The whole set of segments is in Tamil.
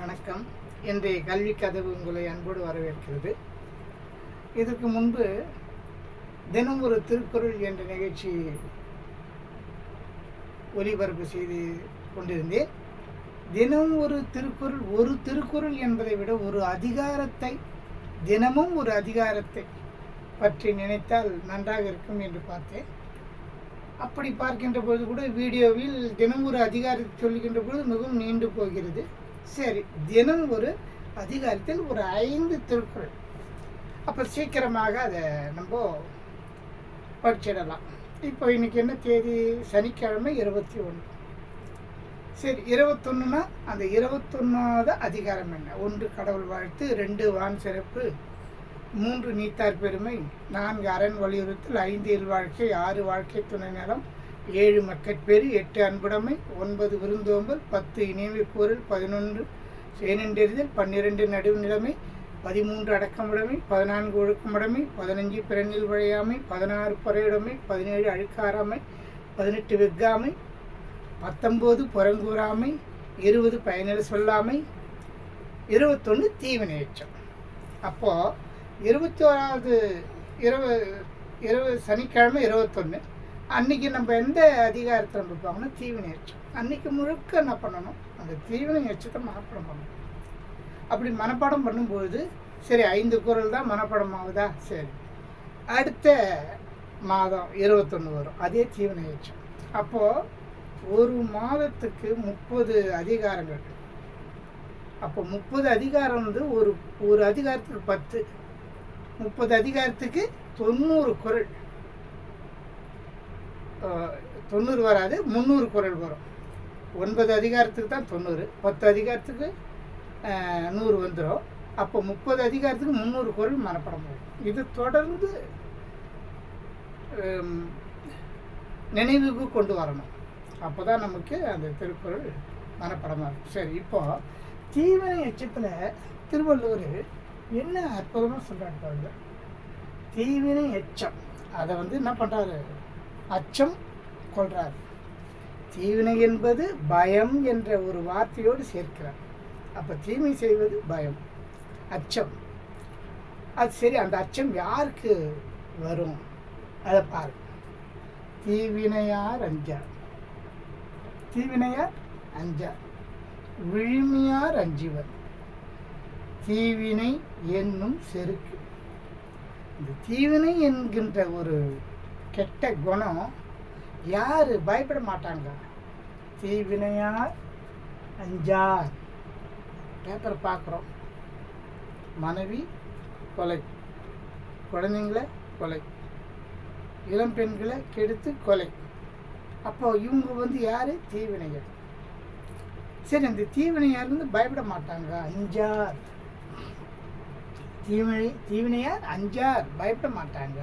வணக்கம். இன்றைய கல்வி கதவு உங்களை அன்போடு வரவேற்கிறது. இதற்கு முன்பு தினம் ஒரு திருக்குறள் என்ற நிகழ்ச்சி ஒலிபரப்பு செய்து கொண்டிருந்தேன். தினம் ஒரு திருக்குறள் ஒரு திருக்குறள் என்பதை விட ஒரு அதிகாரத்தை தினமும் ஒரு அதிகாரத்தை பற்றி நினைத்தால் நன்றாக இருக்கும் என்று பார்த்தேன். அப்படி பார்க்கின்ற பொழுது கூட வீடியோவில் தினம் ஒரு அதிகாரத்தை சொல்கின்ற பொழுது மிகவும் நீண்டு போகிறது. சரி தினம் ஒரு அதிகாரத்தில் ஒரு ஐந்து திருக்குறள். அப்போ சீக்கிரமாக அதை நம்ம படிச்சிடலாம். இப்போ இன்னைக்கு என்ன தேதி? சனிக்கிழமை இருபத்தி ஒன்று சரி இருபத்தொன்னுனா அந்த இருபத்தொன்னாவது அதிகாரம் என்ன? ஒன்று கடவுள் வாழ்த்து ரெண்டு வான் சிறப்பு மூன்று நீத்தார் பெருமை நான்கு அரண் வலியுறுத்தல் ஐந்து இல்வாழ்க்கை ஆறு வாழ்க்கை துணை நலம் ஏழு மக்கட்பேறு எட்டு அன்புடைமை ஒன்பது விருந்தோம்பல் பத்து இணைவு பதினொன்று சேனண்டெறிதல் பன்னிரெண்டு நடுவு நிலைமை பதிமூன்று அடக்கமுடைமை பதினான்கு ஒழுக்கமுடைமை பதினஞ்சு பிறனில் விழையாமை பதினாறு பொறையுடைமை பதினேழு அழுக்காராமை பதினெட்டு வெக்காமை பத்தொம்போது புறங்கூறாமை இருபது பயனில் சொல்லாமை இருபத்தொன்று தீவினை எச்சம் அப்போது இருபத்தி ஓராவது இரவு சனிக்கிழமை இருபத்தொன்று அன்னைக்கு நம்ம எந்த அதிகாரத்தை நம்ம பார்க்கணும் தீவினை எச்சம் அன்னைக்கு முழுக்க என்ன பண்ணணும்? அந்த தீவினை எச்சத்தை மனப்பாடம் பண்ணணும். அப்படி மனப்பாடம் பண்ணும்பொழுது சரி ஐந்து குரல் தான் மனப்பாடம் ஆகுதா? சரி. அடுத்த மாதம் இருபத்தொன்று வரும். அதே தீவினை எச்சம் அப்போது ஒரு மாதத்துக்கு முப்பது அதிகாரங்கள். அப்போ முப்பது அதிகாரம் வந்து ஒரு ஒரு அதிகாரத்துக்கு பத்து. முப்பது அதிகாரத்துக்கு தொண்ணூறு குரல். தொண்ணூறு வராது முந்நூறு குரல் வரும். ஒன்பது அதிகாரத்துக்கு தான் தொண்ணூறு பத்து அதிகாரத்துக்கு நூறு வந்துடும் அப்போ முப்பது அதிகாரத்துக்கு முந்நூறு குரல் மனப்படம் வரும். இது தொடர்ந்து நினைவுக்கு கொண்டு வரணும். அப்போ தான் நமக்கு அந்த திருக்குறள் மனப்படமாக இருக்கும். சரி இப்போ தீவினை எச்சத்தில் திருவள்ளுவர் என்ன அற்புதமாக சொல்கிறாரு பாருங்க. தீவினை எச்சம். அதை வந்து என்ன பண்ணுறாரு அச்சம் கொள்கிறார் தீவினை என்பது பயம் என்ற ஒரு வார்த்தையோடு சேர்க்கிறார். அப்போ தீமை செய்வது பயம். அச்சம். அது சரி அந்த அச்சம் யாருக்கு வரும்? அதை பாரு. தீவினையார் அஞ்சார். தீவினையார் அஞ்சார். விழுமியார் அஞ்சுவர். தீவினை என்னும் செருக்கு. இந்த தீவினை என்கின்ற ஒரு கெட்ட குணம் யார்? பயப்பட மாட்டாங்க தீவினையார் அஞ்சார். பேப்பரை பார்க்குறோம் மனைவி கொலை. குழந்தைங்கள கொலை. இளம் பெண்களை கெடுத்து கொலை. அப்போ இவங்க வந்து யார்? தீவினைகள். சரி அந்த தீவினையார் வந்து பயப்பட மாட்டாங்க. அஞ்சார். தீவினை தீவினையார் அஞ்சார். பயப்பட மாட்டாங்க.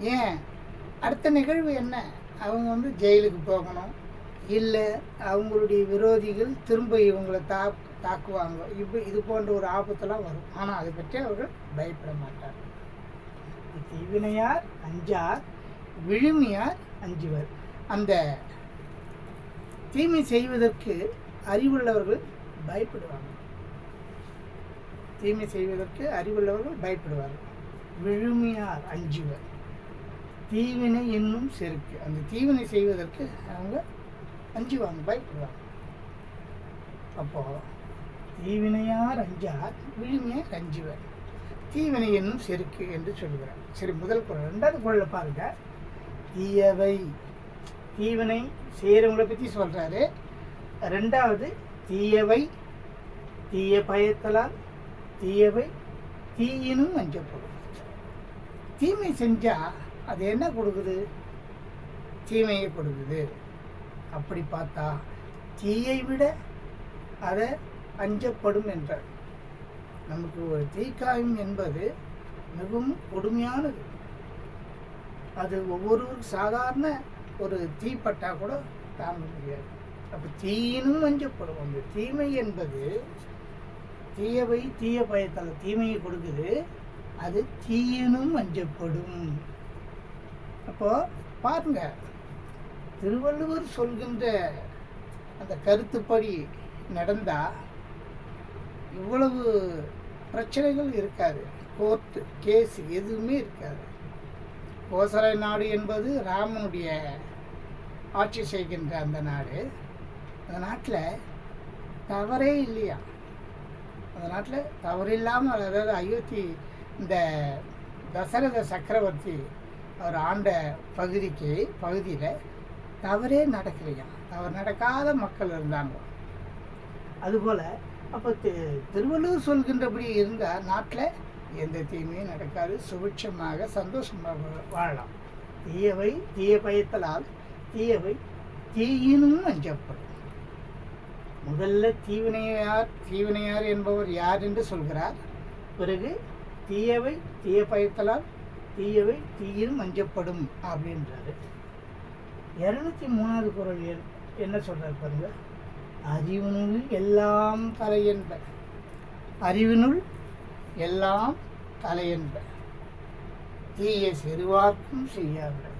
ஏன்? அடுத்த நிகழ்வு என்ன? அவங்க வந்து ஜெயிலுக்கு போகணும். இல்லை அவங்களுடைய விரோதிகள் திரும்ப இவங்களை தா தாக்குவாங்க. இப்போ இது போன்ற ஒரு ஆபத்தெல்லாம் வரும். ஆனால் அதை பற்றி அவர்கள் பயப்பட மாட்டார். தீவினையார் அஞ்சார் விழுமியார் அஞ்சுவர். அந்த தீமை செய்வதற்கு அறிவுள்ளவர்கள் பயப்படுவாங்க. தீமை செய்வதற்கு அறிவுள்ளவர்கள் பயப்படுவார்கள். விழுமியார் அஞ்சுவர். தீவினை என்னும் செருக்கு. அந்த தீவினை செய்வதற்கு அவங்க அஞ்சுவாங்க பயப்படுவாங்க அப்போது தீவினையார் அஞ்சார் விழுமியார் அஞ்சுவர். தீவினை என்னும் செருக்கு என்று சொல்கிறார் சரி முதல் குரல். ரெண்டாவது குரலில் பாருங்க. தீயவை. தீவினை செய்கிறவங்களை பற்றி சொல்கிறாரு ரெண்டாவது தீயவை. தீய பயத்தலால் தீயவை. தீயினும் அஞ்சப்படும். தீமை செஞ்சால் அது என்ன கொடுக்குது? தீமையை கொடுக்குது. அப்படி பார்த்தா தீயை விட அதை அஞ்சப்படும் என்றார். நமக்கு ஒரு தீக்காயம் என்பது மிகவும் கொடுமையானது. அது ஒவ்வொருவருக்கு சாதாரண ஒரு தீப்பட்டா கூட தாங்க முடியாது. அப்போ தீயினும் அஞ்சப்படும். அந்த தீமை என்பது தீயவை தீய பயத்தால் தீமையை கொடுக்குது. அது தீயினும் அஞ்சப்படும். அப்போ பாருங்க திருவள்ளுவர் சொல்கின்ற அந்த கருத்துப்படி நடந்தா இவ்வளவு பிரச்சனைகள் இருக்காது. கோர்ட்டு கேஸ் எதுவுமே இருக்காது. கோசர நாடு என்பது ராமனுடைய ஆட்சி செய்கின்ற அந்த நாடு. அந்த நாட்டில் தவறே இல்லையா? அந்த நாட்டில் தவறில்லாமல் அதாவது அயோத்தி இந்த தசரத சக்கரவர்த்தி அவர் ஆண்ட பகுதிக்கு பகுதியில் தவறே நடக்கலையா? தவறு நடக்காத மக்கள் இருந்தாங்க அதுபோல் அப்போ திருவள்ளூர் சொல்கின்றபடி இருந்தால் நாட்டில் எந்த தீமையும் நடக்காது. சுபிட்சமாக சந்தோஷமாக வாழலாம். தீயவை தீய பயத்தலால் தீயவை தீயினும் அஞ்சப்படும். முதல்ல தீவினையார் தீவினையார் என்பவர் யார் என்று சொல்கிறார். பிறகு தீயவை தீய பயத்தலால் தீயவை தீயினும் அஞ்சப்படும் அப்படின்றாரு. இரநூத்தி மூணாவது குரல் என்ன சொல்றாரு பாருங்க? அறிவினுள் எல்லாம் தலையென்ப. அறிவினுள் எல்லாம் தலையென்ப. தீய செருவாக்கும் செய்யாவிட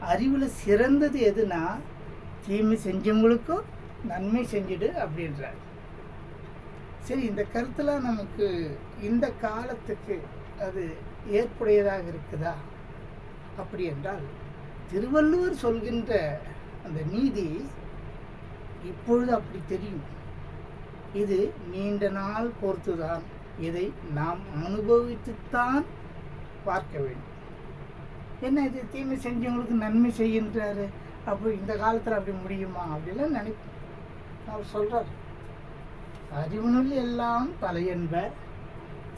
அறிவில் சிறந்தது எதுனா தீமை செஞ்சவங்களுக்கும் நன்மை செஞ்சிடு அப்படின்றார். சரி இந்த கருத்துலாம் நமக்கு இந்த காலத்துக்கு அது ஏற்புடையதாக இருக்குதா? அப்படி என்றால் திருவள்ளுவர் சொல்கின்ற அந்த நீதி இப்பொழுது அப்படி தெரியும். இது நீண்ட நாள் பொறுத்துதான். இதை நாம் அனுபவித்துத்தான் பார்க்க வேண்டும். என்ன இது தீமை செஞ்சவங்களுக்கு நன்மை செய்கின்றாரு? அப்போ இந்த காலத்தில் அப்படி முடியுமா? அப்படிலாம் நினைப்போம். அவர் சொல்கிறார் அறிவுனுள் எல்லாம் தலையென்ப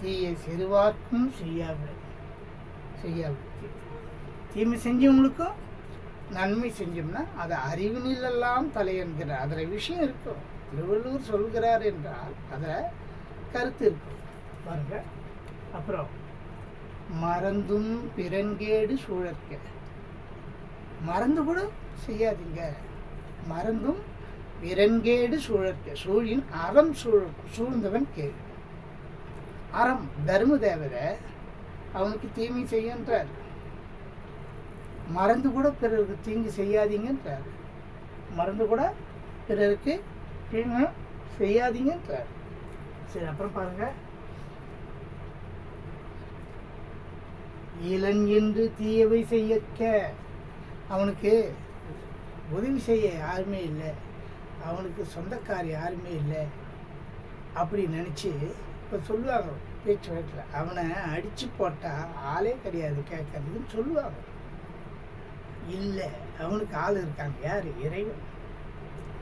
தீய சிறுவாக்கும் செய்யாவிட செய்யாவிட தீமை செஞ்சவங்களுக்கும் நன்மை செஞ்சோம்னா அது அறிவினில் எல்லாம் என்கிறார் அதில் விஷயம் இருக்கும். திருவள்ளுவர் சொல்கிறார் என்றால் அதில் கருத்து இருக்கும். பாருங்க. அப்புறம் மறந்தும் பிறன்கேடு சூழற்க. மறந்து கூட செய்யாதீங்க. மறந்தும் பிறன்கேடு சூழற்க. சூழின் அறம் சூழ் சூழ்ந்தவன் கேள்வி அறம் தர்ம தேவதை அவனுக்கு தீமை செய்யன்றார் மறந்து கூட பிறருக்கு தீங்கு செய்யாதீங்கன்றார். மறந்து கூட பிறருக்கு தீங்கு செய்யாதீங்கன்றார். சரி அப்புறம் பாருங்க. இளன் என்று தீயவை செய்யக்க அவனுக்கு உதவி செய்ய யாருமே இல்லை. அவனுக்கு சொந்தக்கார் யாருமே இல்லை. அப்படி நினச்சி இப்போ சொல்லுவாங்க பேச்சு வழக்கில். அவனை அடித்து போட்டால் ஆளே கிடையாது கேட்கறதுன்னு சொல்லுவாங்க. இல்லை அவனுக்கு ஆள் இருக்காங்க. யார்? இறைவன்.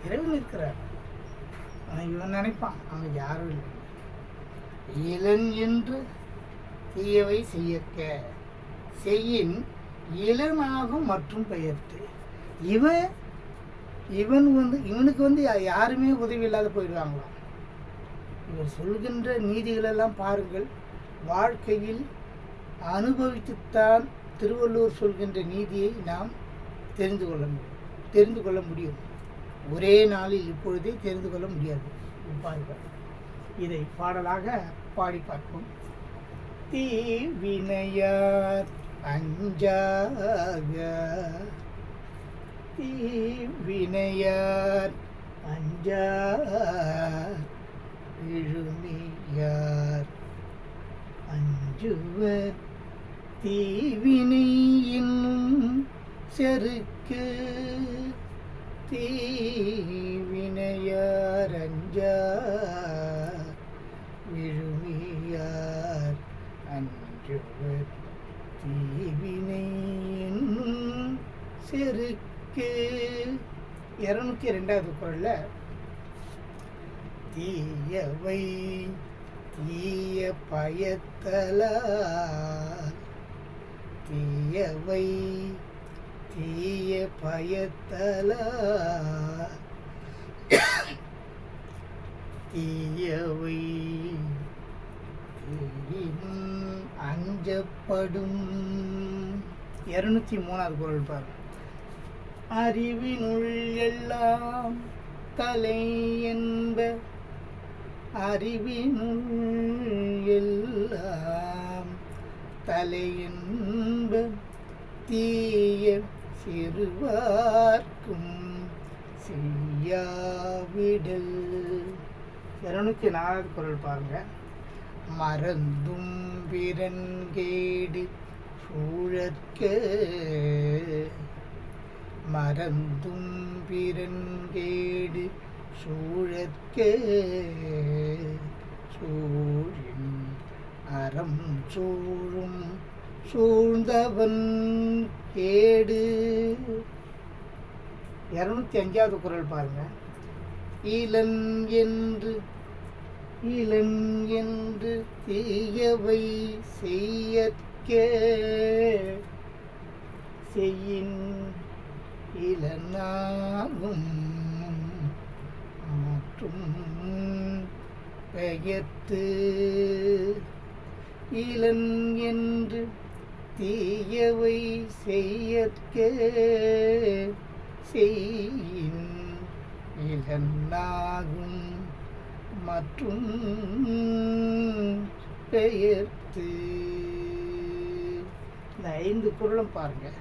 இறைவன் இருக்கிறார். அவன் இவன் நினைப்பான் அவன் யாரும் இல்லை. இளன் என்று தீயவை செய்யக்க. செய்யின் இளனாகும் மற்றும் பெயர்த்து. இவன் இவன் வந்து இவனுக்கு வந்து யாருமே உதவி இல்லாத போயிடுவாங்களாம். இவர் சொல்கின்ற நீதிகளெல்லாம் பாருங்கள். வாழ்க்கையில் அனுபவித்துத்தான் திருவள்ளுவர் சொல்கின்ற நீதியை நாம் தெரிந்து கொள்ள முடியும் தெரிந்து கொள்ள முடியும். ஒரே நாளில் இப்பொழுதே தெரிந்து கொள்ள முடியாது. பாருங்கள் இதை பாடலாக பாடி பார்ப்போம். தீவினையார் அஞ்சாக. தீவினையார் அஞ்சா விழுமியார் அஞ்சுவர் தீவினை என்னும் செருக்கு. தீவினையார் அஞ்சார். விழுமியார் அஞ்சுவர் தீவினை என்னும் செருக்கு. இரநூத்தி ரெண்டாவது குரலில் தீயவை தீய பயத்தலால் தீயவை தீய பயத்தலால் தீயவை அஞ்சப்படும். இருநூத்தி மூணாவது குரல் பாருங்க. அறிவினுள் எல்லாம் தலை என்ப அறிவினுள் எல்லாம் தலை தீய சிறுவார்க்கும் செய்யாவிடல். இருநூத்தி நாலாவது குரல் பாருங்க. மறந்தும் பிறன்கேடு சூழற்க. மறந்தும் பிறன்கேடு சூழற்கே சூழின் அறம் சூழும் சூழ்ந்தவன் கேடு. இரநூத்தி அஞ்சாவது குரல் பாருங்க. ஈலன் என்று இளன் என்று தீயவை செய்யற்கே. செய்யின் இளனாகும் மற்றும் பெயர்த்து இளன் என்று தீயவை செய்யற்க செய்யின் இளன்னாகும் மற்றும் பெயர்த்து. இந்த ஐந்து பொருளும் பாருங்கள்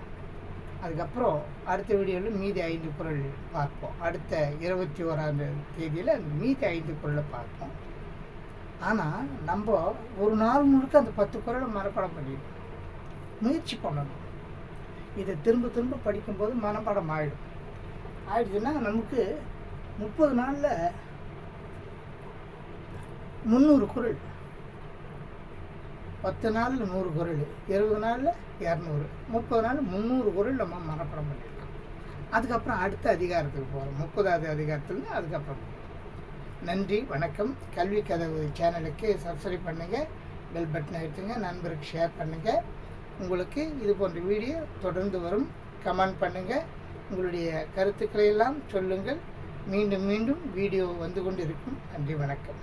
அதுக்கப்புறம் அடுத்த வீடியோவில் மீதி ஐந்து குரல் பார்ப்போம். அடுத்த இருபத்தி ஓராம் தேதியில் அந்த மீதி ஐந்து குரலை பார்ப்போம். ஆனால் நம்ம ஒரு நாள் முழுக்க அந்த பத்து குரலை மனப்பாடம் பண்ணிடணும். முயற்சி பண்ணணும். இதை திரும்ப திரும்ப படிக்கும்போது மனப்பாடம் ஆகிடும் ஆயிடுச்சுன்னா நமக்கு முப்பது நாளில் முந்நூறு குரல் பத்து நாளில் நூறு குரல் இருபது நாளில் இரநூறு முப்பது நாள் முந்நூறு குரல் நம்ம மனப்பாடம் பண்ணிடலாம் அதுக்கப்புறம் அடுத்த அதிகாரத்துக்கு போகிறோம் முப்பதாவது அதிகாரத்துலேருந்து அதுக்கப்புறம். நன்றி வணக்கம். கல்வி கதவு சேனலுக்கு சப்ஸ்கிரைப் பண்ணுங்கள் பெல் பட்டன் எடுத்துங்க நண்பருக்கு ஷேர் பண்ணுங்கள் உங்களுக்கு இது போன்ற வீடியோ தொடர்ந்து வரும். கமெண்ட் பண்ணுங்கள் உங்களுடைய கருத்துக்களை எல்லாம் சொல்லுங்கள். மீண்டும் மீண்டும் வீடியோ வந்து கொண்டு இருக்கும் நன்றி வணக்கம்.